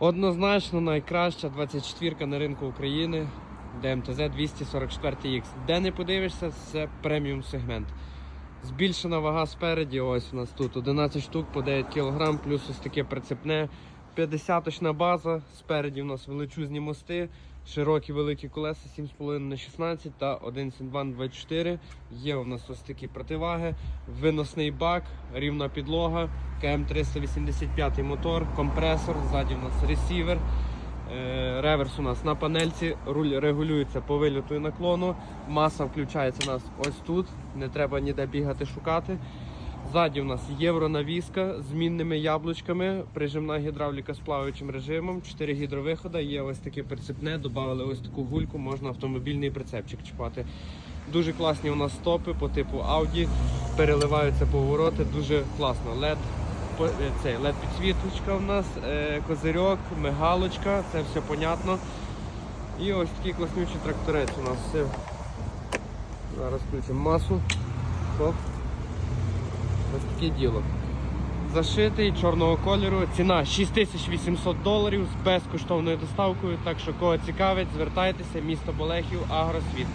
Однозначно найкраща 24 на ринку України ДМТЗ 244X. Де не подивишся, це преміум сегмент. Збільшена вага спереді, ось у нас тут 11 штук по 9 кг, плюс ось таке прицепне. 50-очна база, спереді у нас величезні мости, широкі великі колеса 7,5 на 16 та 1,2 на 24. Є у нас ось такі противаги, виносний бак, рівна підлога, КМ385 мотор, компресор, ззаді у нас ресівер. Е, Реверс у нас на панельці, руль регулюється по вильоту і наклону. Маса включається у нас ось тут, не треба ніде бігати шукати. Ззаді у нас євронавіска з мінними яблучками, прижимна гідравліка з плаваючим режимом, 4 гідровихода, є ось таке прицепне, додали ось таку гульку, можна автомобільний прицепчик чіпати. Дуже класні у нас стопи по типу Audi, переливаються повороти, дуже класно. LED, е, цей LED підсвіточка у нас, е, козирьок, мигалочка, це все понятно. І ось такий класнючий тракторець у нас. Зараз включимо масу. Хоп. Ось таке діло. Зашитий чорного кольору. Ціна 6800 доларів з безкоштовною доставкою. Так що кого цікавить, звертайтеся, місто Болехів, Агросвіт.